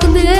saklı